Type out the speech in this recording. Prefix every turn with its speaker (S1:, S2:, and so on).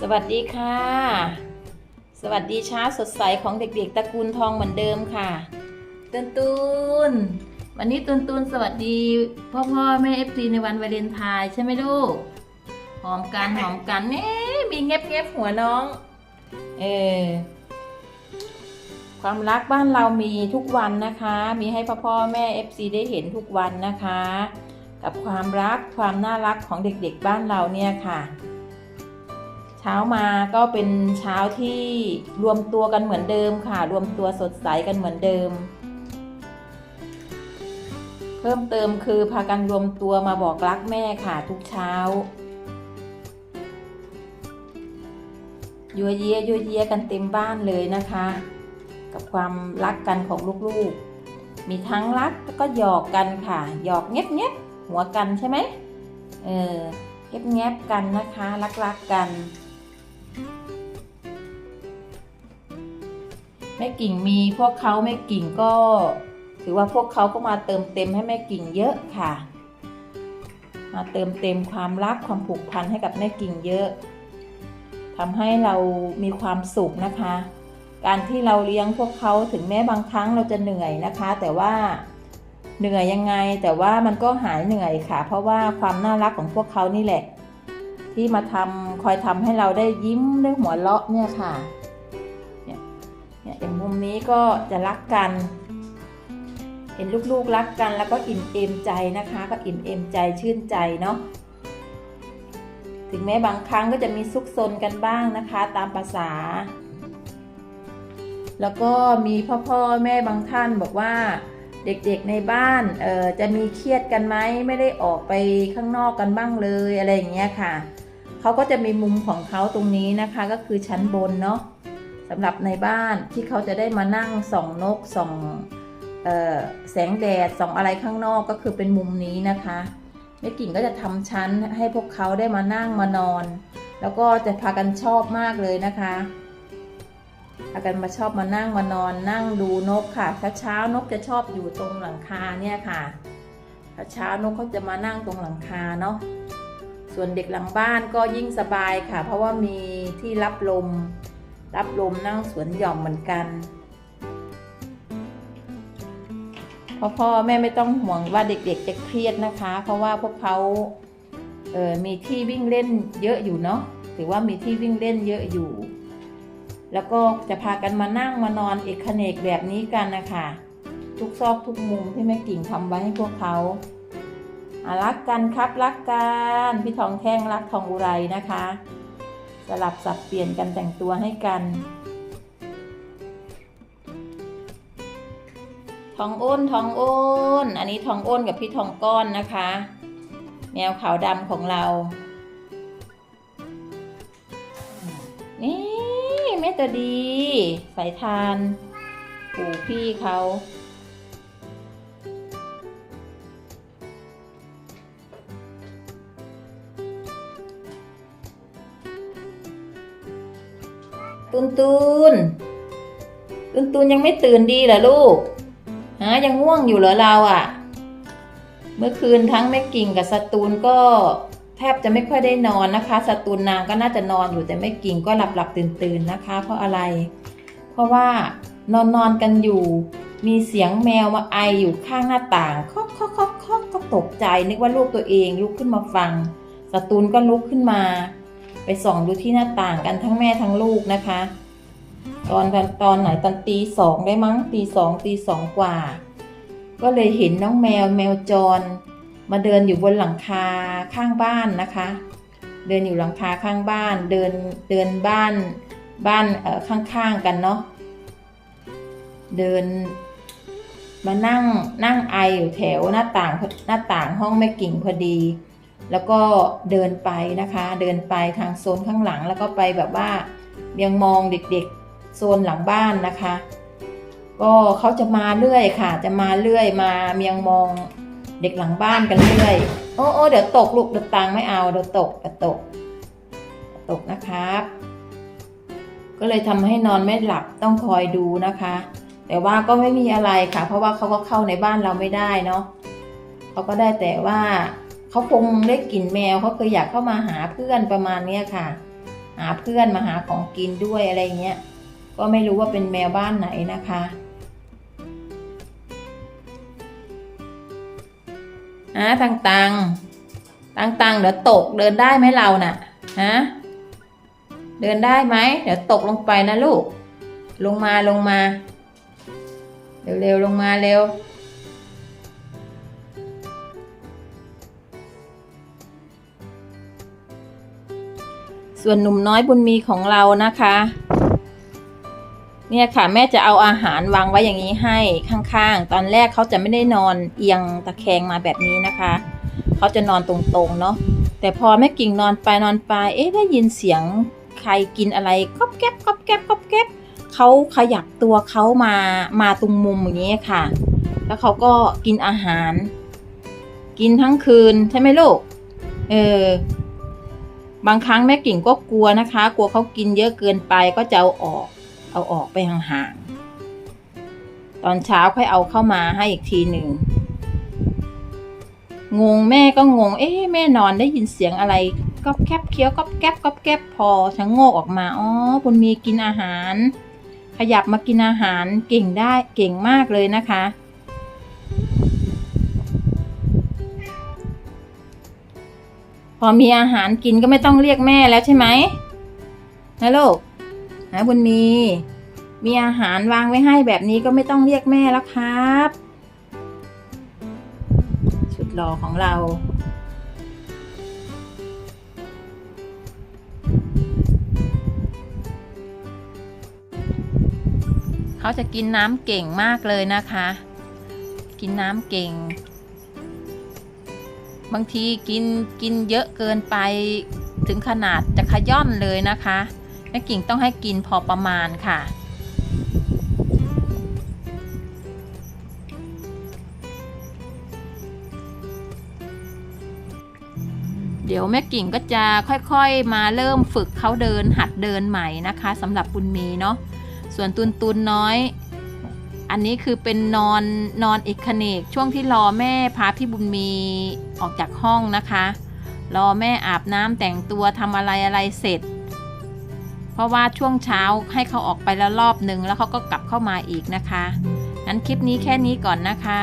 S1: สวัสดีค่ะ สวัสดีเช้าสดใสของเด็กๆตระกูลทองเหมือนเดิมค่ะตุนตุนวันนี้ตุนตุนสวัสดีพ่อพ่อแม่เอฟซีในวันวาเลนไทน์ใช่ไหมลูก หอมกันหอมกันเนี่มีเงียบเงียบๆหัวน้อง เออความรักบ้านเรามีทุกวันนะคะ มีให้พ่อพ่อแม่เอฟซีได้เห็นทุกวันนะคะ กับความรักความน่ารักของเด็กๆบ้านเราเนี่ยค่ะเช้ามาก็เป็นเช้าที่รวมตัวกันเหมือนเดิมค่ะ รวมตัวสดใสกันเหมือนเดิม เพิ่มเติมคือพากันรวมตัวมาบอกรักแม่ค่ะทุกเช้ายัวเยียยัวเยียกันเต็มบ้านเลยนะคะ กับความรักกันของลูกๆ มีทั้งรักแล้วก็หยอกกันค่ะ หยอกเงียบเงียบๆหัวกันใช่ไหมเออเงียบเงียบๆกันนะคะ รักรักๆกัน แม่กิ่งมีพวกเขาแม่กิ่งก็ ถือว่าพวกเขาก็มาเติมเต็มให้แม่กิ่งเยอะค่ะ มาเติมเต็มความรักความผูกพันให้กับแม่กิ่งเยอะทำให้เรามีความสุขนะคะ การที่เราเลี้ยงพวกเขาถึงแม้บางครั้งเราจะเหนื่อยนะคะ แต่ว่าเหนื่อยยังไงแต่ว่ามันก็หายเหนื่อยค่ะ เพราะว่าความน่ารักของพวกเขานี่แหละ ที่มาทำคอยทำให้เราได้ยิ้มได้หัวเราะเนี่ยค่ะเนี่ยอย่างมุมนี้ก็จะรักกัน เห็นลูกๆรักกันแล้วก็อิ่มเอมใจนะคะ ก็อิ่มเอมใจชื่นใจเนาะถึงแม้บางครั้งก็จะมีซุกซนกันบ้างนะคะ ตามภาษา แล้วก็มีพ่อพ่อแม่บางท่านบอกว่าเด็กๆในบ้านเออจะมีเครียดกันไหมไม่ได้ออกไปข้างนอกกันบ้างเลยอะไรอย่างเงี้ยค่ะ เขาก็จะมีมุมของเขาตรงนี้นะคะ ก็คือชั้นบนเนาะสำหรับในบ้านที่เขาจะได้มานั่งส่องนกส่องออแสงแดดส่องอะไรข้างนอกก็คือเป็นมุมนี้นะคะแม่กิ่งก็จะทำชั้นให้พวกเขาได้มานั่งมานอน แล้วก็จะพากันชอบมากเลยนะคะพากันมาชอบมานั่งมานอน นั่งดูนกค่ะเช้าเช้านกจะชอบอยู่ตรงหลังคาเนี่ยค่ะเช้าเช้านกเขาจะมานั่งตรงหลังคาเนาะ ส่วนเด็กหลังบ้านก็ยิ่งสบายค่ะ เพราะว่ามีที่รับลม รับลมนั่งสวนหย่อมเหมือนกันพ่อพ่อแม่ไม่ต้องห่วงว่าเด็กๆจะเครียดนะคะ เพราะว่าพวกเขาเออมีที่วิ่งเล่นเยอะอยู่เนาะถือว่ามีที่วิ่งเล่นเยอะอยู่ แล้วก็จะพากันมานั่งมานอนเอกขเนกแบบนี้กันนะคะทุกซอกทุกมุมที่แม่กิ่งทำไว้ให้พวกเขา รักกันครับรักกันพี่ทองแท่งรักทองอุไรนะคะ สลับสับเปลี่ยนกันแต่งตัวให้กัน ทองอ้นทองอ้น อันนี้ทองอ้นกับพี่ทองก้อนนะคะ แมวขาวดำของเรา นี่แม่ตัวดี สายทานปู่พี่เขา ตุนตุนตุนตุนยังไม่ตื่นดีเหรอลูกฮะยังง่วงอยู่เหรอเราอะ่ะ เมื่อคืนทั้งแม่กิ่งกับสตูนก็แทบจะไม่ค่อยได้นอนนะคะ สตูนนางก็น่าจะนอนอยู่แต่แม่กิ่งก็หลับหลับตื่นตื่นนะคะ เพราะอะไร เพราะว่านอนนอนกันอยู่ มีเสียงแมวมาไออยู่ข้างหน้าต่างคาะเคาะเคาะเคาะก็ตกใจนึกว่าลูกตัวเองลุกขึ้นมาฟังสตูนก็ลุกขึ้นมา ไปส่องดูที่หน้าต่างกันทั้งแม่ทั้งลูกนะคะ ตอนตอนไหนตอนตีสองได้มั้งตีสองตีสองกว่า ก็เลยเห็นน้องแมวแมวจร มาเดินอยู่บนหลังคาข้างบ้านนะคะ เดินอยู่หลังคาข้างบ้าน เดินเดินบ้านบ้านเอ่อข้างๆกันเนาะเดินมานั่งนั่งไออยู่แถวหน้าต่างหน้าต่างห้องแม่กิ่งพอดี แล้วก็เดินไปนะคะ เดินไปทางโซนข้างหลังแล้วก็ไปแบบว่ายังมองเด็กๆโซนหลังบ้านนะคะ ก็เขาจะมาเรื่อยค่ะ จะมาเรื่อยมาเมียงมองเด็กหลังบ้านกันเรื่อยโอ้โอเดี๋ยวตกลูกเดี๋ยวตังไม่เอาเดี๋ยวตกเดี๋ยวตกตกนะครับ ก็เลยทำให้นอนไม่หลับต้องคอยดูนะคะ แต่ว่าก็ไม่มีอะไรค่ะ เพราะว่าเขาก็เข้าในบ้านเราไม่ได้เนาะเขาก็ได้แต่ว่า เขาคงได้กลิ่นแมวเขาเคยอยากเข้ามาหาเพื่อนประมาณเนี้ยค่ะ หาเพื่อนมาหาของกินด้วยอะไรเงี้ยก็ไม่รู้ว่าเป็นแมวบ้านไหนนะคะอะตังตังตังตังเดี๋ยวตกเดินได้ไหมเราน่ะฮะเดินได้ไหมเดี๋ยวตกลงไปนะลูก ลงมาลงมา เร็วๆลงมาเร็ว ส่วนหนุ่มน้อยบุญมีของเรานะคะ เนี่ยค่ะแม่จะเอาอาหารวางไว้อย่างนี้ให้ข้างๆ ตอนแรกเขาจะไม่ได้นอนเอียงตะแคงมาแบบนี้นะคะ เขาจะนอนตรงๆเนาะแต่พอแม่กิ่งนอนไปนอนไป เอ๊ะได้ยินเสียงใครกินอะไรก๊อบแก๊บก๊อบแก๊บก๊อบแก๊บเขาขยับตัวเขามามาตรงมุมอย่างนี้ค่ะ แล้วเขาก็กินอาหาร กินทั้งคืนใช่ไหมลูก เออ บางครั้งแม่กิ่งก็กลัวนะคะ กลัวเขากินเยอะเกินไปก็จะเอาออก เอาออกไปห่างๆ ตอนเช้าค่อยเอาเข้ามาให้อีกทีหนึ่ง งงแม่ก็งง เอ๊ะแม่นอนได้ยินเสียงอะไรก๊อบแคบเคี้ยวก๊อบแก๊บก๊อบแก๊บพอชะโงกออกมา อ๋อบุญมีกินอาหาร ขยับมากินอาหารเก่งได้เก่งมากเลยนะคะ พอมีอาหารกินก็ไม่ต้องเรียกแม่แล้วใช่ไหมนะลูกนะบุญมี มีอาหารวางไว้ให้แบบนี้ก็ไม่ต้องเรียกแม่แล้วครับสุดหล่อของเราเขาจะกินน้ำเก่งมากเลยนะคะ กินน้ำเก่ง บางทีกินกินเยอะเกินไปถึงขนาดจะขย่อนเลยนะคะแม่กิ่งต้องให้กินพอประมาณค่ะ เดี๋ยวแม่กิ่งก็จะค่อยๆมาเริ่มฝึกเขาเดินหัดเดินใหม่นะคะสำหรับบุญมีเนาะส่วนตุนตุนน้อย อันนี้คือเป็นนอนนอนเอกเนกช่วงที่รอแม่พาพี่บุญมีออกจากห้องนะคะ รอแม่อาบน้ำแต่งตัวทำอะไรอะไรเสร็จ เพราะว่าช่วงเช้าให้เขาออกไปแล้วรอบหนึ่งแล้วเขาก็กลับเข้ามาอีกนะคะงั้นคลิปนี้แค่นี้ก่อนนะคะ